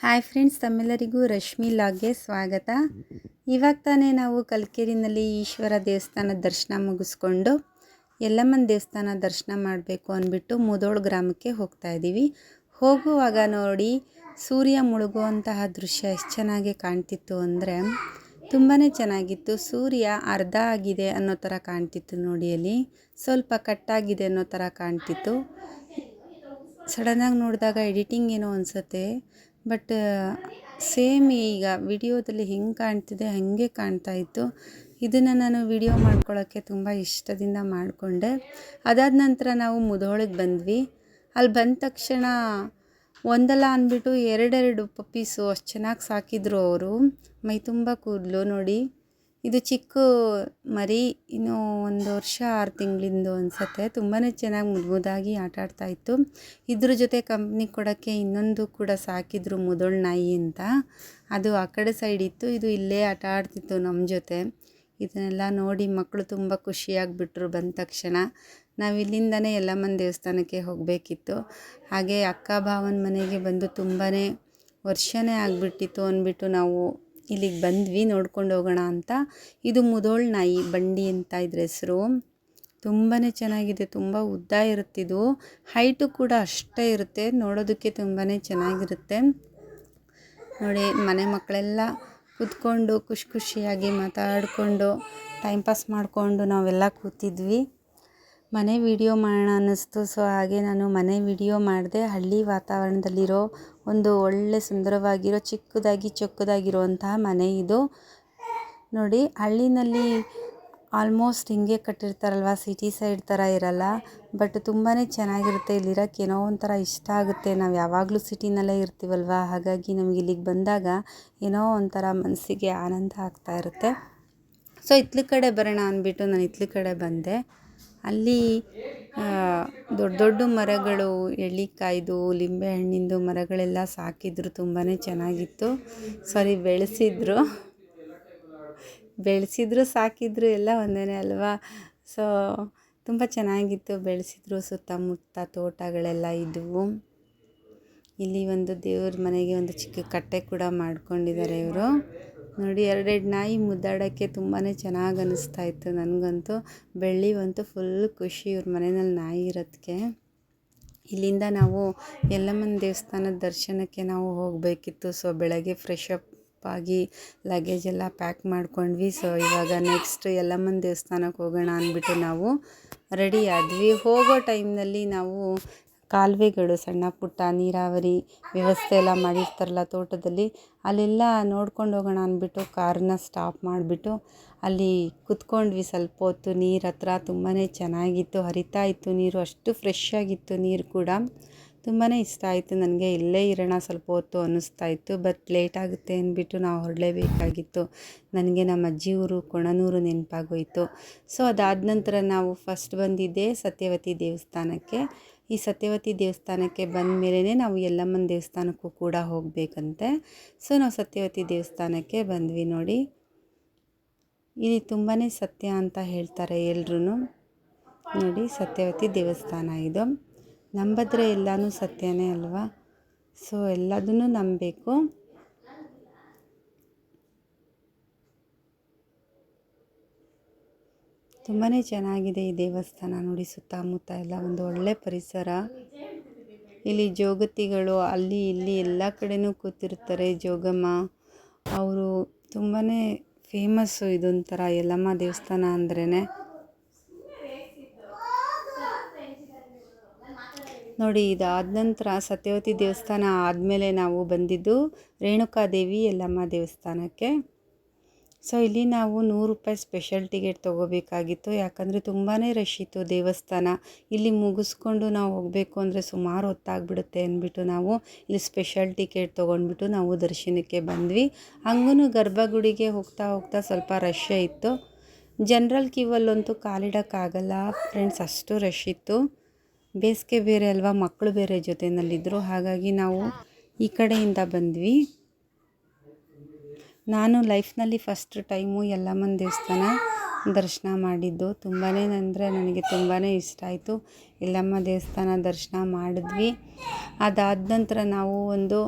Hi friends ತಮ್ಮೆಲ್ಲರಿಗೂ ರಶ್ಮಿ ಲಾಗ್ಗೆ ಸ್ವಾಗತ. ಇವಾಗ ತಾನೇ ನಾವು ಕಲ್ಕೇರಿನಲ್ಲಿ ಈಶ್ವರ ದೇವಸ್ಥಾನದ ದರ್ಶನ ಮುಗಿಸ್ಕೊಂಡು ಯಲ್ಲಮ್ಮನ ದೇವಸ್ಥಾನ ದರ್ಶನ ಮಾಡಬೇಕು ಅಂದ್ಬಿಟ್ಟು ಮುದೋಳು ಗ್ರಾಮಕ್ಕೆ ಹೋಗ್ತಾ ಇದ್ದೀವಿ. ಹೋಗುವಾಗ ನೋಡಿ ಸೂರ್ಯ ಮುಳುಗುವಂತಹ ದೃಶ್ಯ ಎಷ್ಟು ಚೆನ್ನಾಗಿ ಕಾಣ್ತಿತ್ತು ಅಂದರೆ ತುಂಬಾ ಚೆನ್ನಾಗಿತ್ತು. ಸೂರ್ಯ ಅರ್ಧ ಆಗಿದೆ ಅನ್ನೋ ಥರ ಕಾಣ್ತಿತ್ತು ನೋಡಿ ಅಲ್ಲಿ. ಸ್ವಲ್ಪ ಕಟ್ಟಾಗಿದೆ ಅನ್ನೋ ಥರ ಕಾಣ್ತಿತ್ತು. ಸಡನ್ನಾಗಿ ನೋಡಿದಾಗ ಎಡಿಟಿಂಗ್ ಏನೋ ಅನಿಸುತ್ತೆ. ಬಟ್ ಸೇಮ್ ಈಗ ವಿಡಿಯೋದಲ್ಲಿ ಹೆಂಗೆ ಕಾಣ್ತಿದೆ, ಹಾಗೆ ಕಾಣ್ತಾ ಇತ್ತು. ಇದನ್ನು ನಾನು ವಿಡಿಯೋ ಮಾಡ್ಕೊಳ್ಳೋಕ್ಕೆ ತುಂಬ ಇಷ್ಟದಿಂದ ಮಾಡಿಕೊಂಡೆ. ಅದಾದ ನಂತರ ನಾವು ಮುಧೋಳಿಗೆ ಬಂದ್ವಿ. ಅಲ್ಲಿ ಬಂದ ತಕ್ಷಣ ಒಂದಲ್ಲ ಅಂದ್ಬಿಟ್ಟು ಎರಡೆರಡು ಪಪ್ಪೀಸು ಅಷ್ಟು ಚೆನ್ನಾಗಿ ಸಾಕಿದ್ರು ಅವರು. ಮೈ ತುಂಬ ಕೂದಲು ನೋಡಿ. ಇದು ಚಿಕ್ಕ ಮರಿ, ಇನ್ನೂ ಒಂದು ವರ್ಷ ಆರು ತಿಂಗಳಿಂದು ಅನಿಸುತ್ತೆ. ತುಂಬಾ ಚೆನ್ನಾಗಿ ಮುದ್ದು ಮುದ್ದಾಗಿ ಆಟ ಆಡ್ತಾ ಇತ್ತು. ಇದ್ರ ಜೊತೆ ಕಂಪ್ನಿ ಕೊಡೋಕ್ಕೆ ಇನ್ನೊಂದು ಕೂಡ ಸಾಕಿದ್ರು ಮುದೋಳ್ ನಾಯಿ ಅಂತ. ಅದು ಆ ಕಡೆ ಸೈಡ್ ಇತ್ತು. ಇದು ಇಲ್ಲೇ ಆಟ ಆಡ್ತಿತ್ತು ನಮ್ಮ ಜೊತೆ. ಇದನ್ನೆಲ್ಲ ನೋಡಿ ಮಕ್ಕಳು ತುಂಬ ಖುಷಿಯಾಗಿಬಿಟ್ರು ಬಂದ ತಕ್ಷಣ. ನಾವು ಇಲ್ಲಿಂದನೇ ಯಲ್ಲಮ್ಮನ ದೇವಸ್ಥಾನಕ್ಕೆ ಹೋಗಬೇಕಿತ್ತು. ಹಾಗೆ ಅಕ್ಕ, ಭಾವನ ಮನೆಗೆ ಬಂದು ತುಂಬಾ ವರ್ಷನೇ ಆಗಿಬಿಟ್ಟಿತ್ತು ಅಂದ್ಬಿಟ್ಟು ನಾವು ಇಲ್ಲಿಗೆ ಬಂದ್ವಿ, ನೋಡ್ಕೊಂಡು ಹೋಗೋಣ ಅಂತ. ಇದು ಮುದೋಳ್ ನಾಯಿ ಬಂಡಿ ಅಂತ ಇದ್ರ ಹೆಸರು. ತುಂಬಾ ಚೆನ್ನಾಗಿದೆ, ತುಂಬ ಉದ್ದ ಇರುತ್ತಿದ್ದು ಹೈಟು ಕೂಡ ಅಷ್ಟೇ ಇರುತ್ತೆ, ನೋಡೋದಕ್ಕೆ ತುಂಬಾ ಚೆನ್ನಾಗಿರುತ್ತೆ. ನೋಡಿ, ಮನೆ ಮಕ್ಕಳೆಲ್ಲ ಕೂತ್ಕೊಂಡು ಖುಷಿ ಖುಷಿಯಾಗಿ ಮಾತಾಡಿಕೊಂಡು ಟೈಮ್ ಪಾಸ್ ಮಾಡಿಕೊಂಡು ನಾವೆಲ್ಲ ಕೂತಿದ್ವಿ. ಮನೆ ವಿಡಿಯೋ ಮಾಡೋಣ ಅನ್ನಿಸ್ತು. ಸೊ, ಹಾಗೆ ನಾನು ಮನೆ ವಿಡಿಯೋ ಮಾಡಿದೆ. ಹಳ್ಳಿ ವಾತಾವರಣದಲ್ಲಿರೋ ಒಂದು ಒಳ್ಳೆ ಸುಂದರವಾಗಿರೋ, ಚಿಕ್ಕದಾಗಿ ಚೊಕ್ಕದಾಗಿರುವಂತಹ ಮನೆ ಇದು. ನೋಡಿ, ಹಳ್ಳಿನಲ್ಲಿ ಆಲ್ಮೋಸ್ಟ್ ಹಿಂಗೆ ಕಟ್ಟಿರ್ತಾರಲ್ವ? ಸಿಟಿ ಸೈಡ್ ಥರ ಇರಲ್ಲ. ಬಟ್ ತುಂಬಾ ಚೆನ್ನಾಗಿರುತ್ತೆ ಇಲ್ಲಿರೋಕ್ಕೆ ಏನೋ ಒಂಥರ ಇಷ್ಟ ಆಗುತ್ತೆ. ನಾವು ಯಾವಾಗಲೂ ಸಿಟಿನಲ್ಲೇ ಇರ್ತೀವಲ್ವ? ಹಾಗಾಗಿ ನಮಗೆ ಇಲ್ಲಿಗೆ ಬಂದಾಗ ಏನೋ ಒಂಥರ ಮನಸ್ಸಿಗೆ ಆನಂದ ಆಗ್ತಾ ಇರುತ್ತೆ. ಸೊ, ಇತ್ಲ ಕಡೆ ಬರೋಣ ಅಂದ್ಬಿಟ್ಟು ನಾನು ಇತ್ಲ ಕಡೆ ಬಂದೆ. ಅಲ್ಲಿ ದೊಡ್ಡ ದೊಡ್ಡ ಮರಗಳು ಎಳ್ಳಿಕಾಯಿದು ಲಿಂಬೆ ಹಣ್ಣಿಂದು ಮರಗಳೆಲ್ಲ ಸಾಕಿದ್ರು ತುಂಬಾ ಚೆನ್ನಾಗಿತ್ತು. ಸಾರಿ, ಬೆಳೆಸಿದ್ರು. ಬೆಳೆಸಿದ್ರು, ಸಾಕಿದ್ರು ಎಲ್ಲ ಒಂದೇ ಅಲ್ವಾ? ಸೊ ತುಂಬ ಚೆನ್ನಾಗಿತ್ತು. ಬೆಳೆಸಿದ್ರು, ಸುತ್ತಮುತ್ತ ತೋಟಗಳೆಲ್ಲ ಇದ್ದವು ಇಲ್ಲಿ ಒಂದು ದೇವ್ರ ಮನೆಗೆ ಒಂದು ಚಿಕ್ಕ ಕಟ್ಟೆ ಕೂಡ ಮಾಡ್ಕೊಂಡಿದ್ದಾರೆ ಇವರು. ನೋಡಿ, ಎರಡೆರಡು ನಾಯಿ ಮುದ್ದಾಡೋಕ್ಕೆ ತುಂಬಾ ಚೆನ್ನಾಗಿ ಅನ್ನಿಸ್ತಾ ಇತ್ತು ನನಗಂತೂ. ಬೆಳ್ಳಿ ಬಂತು ಫುಲ್ ಖುಷಿ ಇವ್ರ ಮನೆಯಲ್ಲಿ ನಾಯಿ ಇರೋದಕ್ಕೆ ಇಲ್ಲಿಂದ ನಾವು ಯಲ್ಲಮ್ಮನ ದೇವಸ್ಥಾನದ ದರ್ಶನಕ್ಕೆ ನಾವು ಹೋಗಬೇಕಿತ್ತು. ಸೊ, ಬೆಳಗ್ಗೆ ಫ್ರೆಶ್ ಅಪ್ ಆಗಿ ಲಗೇಜ್ ಎಲ್ಲ ಪ್ಯಾಕ್ ಮಾಡ್ಕೊಂಡ್ವಿ. ಸೊ, ಇವಾಗ ನೆಕ್ಸ್ಟ್ ಯಲ್ಲಮ್ಮನ ದೇವಸ್ಥಾನಕ್ಕೆ ಹೋಗೋಣ ಅಂದ್ಬಿಟ್ಟು ನಾವು ರೆಡಿ ಆದ್ವಿ. ಹೋಗೋ ಟೈಮ್ನಲ್ಲಿ ನಾವು ಕಾಲುವೆಗಳು, ಸಣ್ಣ ಪುಟ್ಟ ನೀರಾವರಿ ವ್ಯವಸ್ಥೆ ಎಲ್ಲ ಮಾಡಿರ್ತಾರಲ್ಲ ತೋಟದಲ್ಲಿ, ಅಲ್ಲೆಲ್ಲ ನೋಡ್ಕೊಂಡು ಹೋಗೋಣ ಅಂದ್ಬಿಟ್ಟು ಕಾರನ್ನ ಸ್ಟಾಪ್ ಮಾಡಿಬಿಟ್ಟು ಅಲ್ಲಿ ಕುತ್ಕೊಂಡ್ವಿ ಸ್ವಲ್ಪ ಹೊತ್ತು. ನೀರು ಹತ್ರ ತುಂಬಾ ಚೆನ್ನಾಗಿತ್ತು, ಹರಿತಾ ಇತ್ತು ನೀರು, ಅಷ್ಟು ಫ್ರೆಶ್ ಆಗಿತ್ತು ನೀರು ಕೂಡ. ತುಂಬಾ ಇಷ್ಟ ಆಯಿತು ನನಗೆ, ಇಲ್ಲೇ ಇರೋಣ ಸ್ವಲ್ಪ ಹೊತ್ತು ಅನ್ನಿಸ್ತಾ ಇತ್ತು ಬಟ್ ಲೇಟ್ ಆಗುತ್ತೆ ಅಂದ್ಬಿಟ್ಟು ನಾವು ಹೊರಡಲೇಬೇಕಾಗಿತ್ತು. ನನಗೆ ನಮ್ಮ ಅಜ್ಜಿ ಊರು ಕೊಣನೂರು ನೆನಪಾಗೋಯಿತು. ಸೊ ಅದಾದ ನಂತರ ನಾವು ಫಸ್ಟ್ ಬಂದಿದ್ದೆ ಸತ್ಯವತಿ ದೇವಸ್ಥಾನಕ್ಕೆ. ಈ ಸತ್ಯವತಿ ದೇವಸ್ಥಾನಕ್ಕೆ ಬಂದ ಮೇಲೇ ನಾವು ಯಲ್ಲಮ್ಮನ ದೇವಸ್ಥಾನಕ್ಕೂ ಕೂಡ ಹೋಗಬೇಕಂತೆ. ಸೊ ನಾವು ಸತ್ಯವತಿ ದೇವಸ್ಥಾನಕ್ಕೆ ಬಂದ್ವಿ ನೋಡಿ. ಇಲ್ಲಿ ತುಂಬಾ ಸತ್ಯ ಅಂತ ಹೇಳ್ತಾರೆ ಎಲ್ರೂ ನೋಡಿ, ಸತ್ಯವತಿ ದೇವಸ್ಥಾನ ಇದು. ನಂಬಿದ್ರೆ ಎಲ್ಲನೂ ಸತ್ಯನೇ ಅಲ್ವಾ? ಸೊ ಎಲ್ಲದನ್ನು ನಂಬಬೇಕು. ತುಂಬಾ ಚೆನ್ನಾಗಿದೆ ಈ ದೇವಸ್ಥಾನ ನೋಡಿ ಸುತ್ತಮುತ್ತ ಎಲ್ಲ ಒಂದು ಒಳ್ಳೆ ಪರಿಸರ. ಇಲ್ಲಿ ಜೋಗತಿಗಳು ಅಲ್ಲಿ ಇಲ್ಲಿ ಎಲ್ಲ ಕಡೆನೂ ಕೂತಿರ್ತಾರೆ ಜೋಗಮ್ಮ. ಅವರು ತುಂಬಾ ಫೇಮಸ್ಸು ಇದೊಂಥರ ಯಲ್ಲಮ್ಮ ದೇವಸ್ಥಾನ ಅಂದ್ರೇ ನೋಡಿ ಇದಾದ ನಂತರ ಸತ್ಯವತಿ ದೇವಸ್ಥಾನ ಆದಮೇಲೆ ನಾವು ಬಂದಿದ್ದು ರೇಣುಕಾದೇವಿ ಯಲ್ಲಮ್ಮ ದೇವಸ್ಥಾನಕ್ಕೆ. ಸೊ ಇಲ್ಲಿ ನಾವು ನೂರು ರೂಪಾಯಿ ಸ್ಪೆಷಲ್ ಟಿಕೆಟ್ ತೊಗೋಬೇಕಾಗಿತ್ತು. ಯಾಕಂದರೆ ತುಂಬಾ ರಶ್ ಇತ್ತು ದೇವಸ್ಥಾನ. ಇಲ್ಲಿ ಮುಗಿಸ್ಕೊಂಡು ನಾವು ಹೋಗಬೇಕು ಅಂದರೆ ಸುಮಾರು ಹೊತ್ತಾಗ್ಬಿಡುತ್ತೆ ಅಂದ್ಬಿಟ್ಟು ನಾವು ಇಲ್ಲಿ ಸ್ಪೆಷಲ್ ಟಿಕೆಟ್ ತೊಗೊಂಡ್ಬಿಟ್ಟು ನಾವು ದರ್ಶನಕ್ಕೆ ಬಂದ್ವಿ. ಹಂಗೂ ಗರ್ಭಗುಡಿಗೆ ಹೋಗ್ತಾ ಹೋಗ್ತಾ ಸ್ವಲ್ಪ ರಶ್ ಇತ್ತು. ಜನ್ರಲ್ ಕ್ಯೂವಲ್ಲಂತೂ ಕಾಲಿಡೋಕ್ಕಾಗಲ್ಲ ಫ್ರೆಂಡ್ಸ್ ಅಷ್ಟು ರಶ್ ಇತ್ತು. ಬೇಸಿಗೆ ಬೇರೆ ಅಲ್ವಾ ಮಕ್ಕಳು ಬೇರೆ ಜೊತೆಯಲ್ಲಿದ್ದರು ಹಾಗಾಗಿ ನಾವು ಈ ಕಡೆಯಿಂದ ಬಂದ್ವಿ. ನಾನು ಲೈಫ್ನಲ್ಲಿ ಫಸ್ಟ್ ಟೈಮು ಯಲ್ಲಮ್ಮನ ದೇವಸ್ಥಾನ ದರ್ಶನ ಮಾಡಿದ್ದು. ತುಂಬಾ ಅಂದರೆ ನನಗೆ ತುಂಬಾ ಇಷ್ಟ ಆಯಿತು. ಯಲ್ಲಮ್ಮ ದೇವಸ್ಥಾನ ದರ್ಶನ ಮಾಡಿದ್ವಿ. ಅದಾದ ನಂತರ ನಾವು ಒಂದು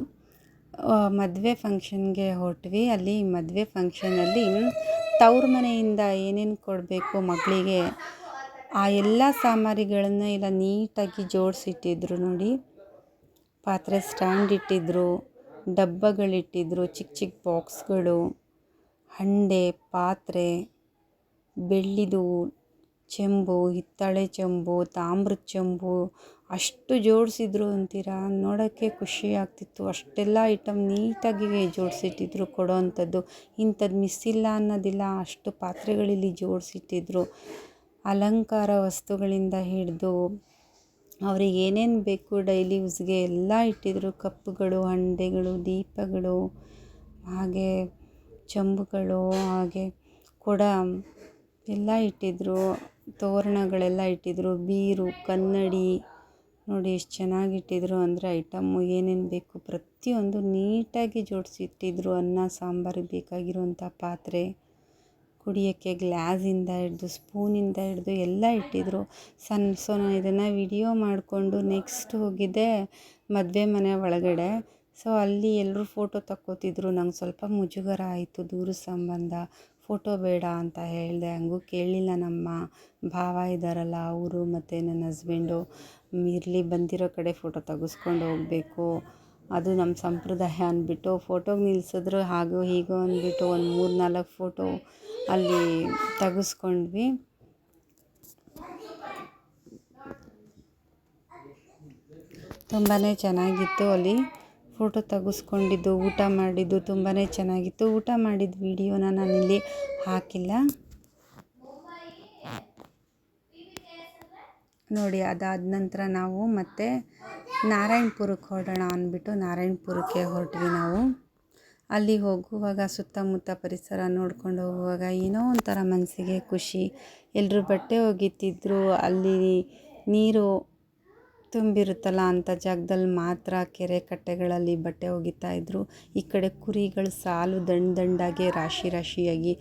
ಮದುವೆ ಫಂಕ್ಷನ್ಗೆ ಹೊರಟ್ವಿ. ಅಲ್ಲಿ ಮದುವೆ ಫಂಕ್ಷನಲ್ಲಿ ತವ್ರ ಮನೆಯಿಂದ ಏನೇನು ಕೊಡಬೇಕು ಮಗಳಿಗೆ ಆ ಎಲ್ಲ ಸಾಮಾರಿಗಳನ್ನು ಎಲ್ಲ ನೀಟಾಗಿ ಜೋಡಿಸಿಟ್ಟಿದ್ರು ನೋಡಿ. ಪಾತ್ರೆ ಸ್ಟ್ಯಾಂಡ್ ಇಟ್ಟಿದ್ರು. ಡಬ್ಬಗಳಿಟ್ಟಿದ್ರು ಚಿಕ್ಕ ಚಿಕ್ಕ ಬಾಕ್ಸ್ಗಳು, ಹಂಡೆ, ಪಾತ್ರೆ, ಬೆಳ್ಳಿದು ಚೆಂಬು, ಹಿತ್ತಾಳೆ ಚೆಂಬು, ತಾಮ್ರದ ಚೆಂಬು, ಅಷ್ಟು ಜೋಡಿಸಿದ್ರು ಅಂತೀರಾ? ನೋಡೋಕ್ಕೆ ಖುಷಿ ಆಗ್ತಿತ್ತು. ಅಷ್ಟೆಲ್ಲ ಐಟಮ್ ನೀಟಾಗಿ ಜೋಡಿಸಿಟ್ಟಿದ್ರು ಕೊಡೋ ಅಂಥದ್ದು ಇಂಥದ್ದು ಇಲ್ಲ ಅನ್ನೋದಿಲ್ಲ, ಅಷ್ಟು ಪಾತ್ರೆಗಳಲ್ಲಿ ಜೋಡಿಸಿಟ್ಟಿದ್ರು. ಅಲಂಕಾರ ವಸ್ತುಗಳಿಂದ ಹಿಡಿದು ಅವ್ರಿಗೆ ಏನೇನು ಬೇಕು ಡೈಲಿ ಯೂಸ್ಗೆ ಎಲ್ಲ ಇಟ್ಟಿದ್ರು. ಕಪ್ಪುಗಳು, ಹಂಡೆಗಳು, ದೀಪಗಳು, ಹಾಗೆ ಚಂಬುಗಳು, ಹಾಗೆ ಕೊಡ ಎಲ್ಲ ಇಟ್ಟಿದ್ರು. ತೋರಣಗಳೆಲ್ಲ ಇಟ್ಟಿದ್ರು. ಬೀರು, ಕನ್ನಡಿ, ನೋಡಿ ಎಷ್ಟು ಚೆನ್ನಾಗಿ ಇಟ್ಟಿದ್ರು ಅಂದರೆ ಐಟಮ್ಮು ಏನೇನು ಬೇಕು ಪ್ರತಿಯೊಂದು ನೀಟಾಗಿ ಜೋಡಿಸಿಟ್ಟಿದ್ರು ಅನ್ನ, ಸಾಂಬಾರಿಗೆ ಬೇಕಾಗಿರುವಂಥ ಪಾತ್ರೆ. ಕುಡಿಯೋಕ್ಕೆ, ಗ್ಲಾಸಿಂದ ಹಿಡ್ದು, ಸ್ಪೂನಿಂದ ಹಿಡ್ದು ಎಲ್ಲ ಇಟ್ಟಿದ್ರು. ಸಣ್ಣ ಸೊ ನಾನು ಇದನ್ನು ವಿಡಿಯೋ ಮಾಡಿಕೊಂಡು ನೆಕ್ಸ್ಟ್ ಹೋಗಿದ್ದೆ ಮದುವೆ ಮನೆ ಒಳಗಡೆ. ಸೊ, ಅಲ್ಲಿ ಎಲ್ಲರೂ ಫೋಟೋ ತಕ್ಕೋತಿದ್ರು. ನಂಗೆ ಸ್ವಲ್ಪ ಮುಜುಗರ ಆಯಿತು ದೂರದ ಸಂಬಂಧ. ಫೋಟೋ ಬೇಡ ಅಂತ ಹೇಳಿದೆ. ಹಂಗೂ ಕೇಳಲಿಲ್ಲ ನಮ್ಮ ಭಾವ ಇದ್ದಾರಲ್ಲ ಅವರು ಮತ್ತು ನನ್ನ ಹಸ್ಬೆಂಡು. ಇರಲಿ, ಬಂದಿರೋ ಕಡೆ ಫೋಟೋ ತೆಗೆಸ್ಕೊಂಡು ಹೋಗಬೇಕು. ಅದು ನಮ್ಮ ಸಂಪ್ರದಾಯ ಅಂದ್ಬಿಟ್ಟು ಫೋಟೋಗೆ ನಿಲ್ಸಿದ್ರು ಹಾಗೋ ಹೀಗೋ ಅಂದ್ಬಿಟ್ಟು ಒಂದು ಮೂರು ನಾಲ್ಕು ಫೋಟೋ ಅಲ್ಲಿ ತೆಗೆಸ್ಕೊಂಡ್ವಿ. ತುಂಬಾ ಚೆನ್ನಾಗಿತ್ತು ಅಲ್ಲಿ ಫೋಟೋ ತೆಗೆಸ್ಕೊಂಡಿದ್ದು, ಊಟ ಮಾಡಿದ್ದು ತುಂಬಾ ಚೆನ್ನಾಗಿತ್ತು. ಊಟ ಮಾಡಿದ ವೀಡಿಯೋನ ನಾನಿಲ್ಲಿ ಹಾಕಿಲ್ಲ. ನೋಡಿ ಅದಾದ ನಂತರ ನಾವು ಮತ್ತೆ ನಾರಾಯಣಪುರಕ್ಕೆ ಹೊರಡೋಣ ಅಂದ್ಬಿಟ್ಟು ನಾರಾಯಣಪುರಕ್ಕೆ ಹೊರಟ್ವಿ ನಾವು. ಅಲ್ಲಿ ಹೋಗುವಾಗ ಸುತ್ತಮುತ್ತ ಪರಿಸರ ನೋಡ್ಕೊಂಡು ಹೋಗುವಾಗ ಏನೋ ಒಂಥರ ಮನಸ್ಸಿಗೆ ಖುಷಿ. ಎಲ್ಲರೂ ಬಟ್ಟೆ ಒಗಿತಿದ್ರು, ಅಲ್ಲಿ ನೀರು ತುಂಬಿರುತ್ತಲ್ಲ ಅಂಥ ಜಾಗದಲ್ಲಿ ಮಾತ್ರ ಕೆರೆ ಕಟ್ಟೆಗಳಲ್ಲಿ ಬಟ್ಟೆ ಒಗಿತಾ ಇದ್ದರು ಈ ಕಡೆ ಕುರಿಗಳು ಸಾಲು ದಂಡ ದಂಡಾಗಿ ರಾಶಿ ರಾಶಿಯಾಗಿ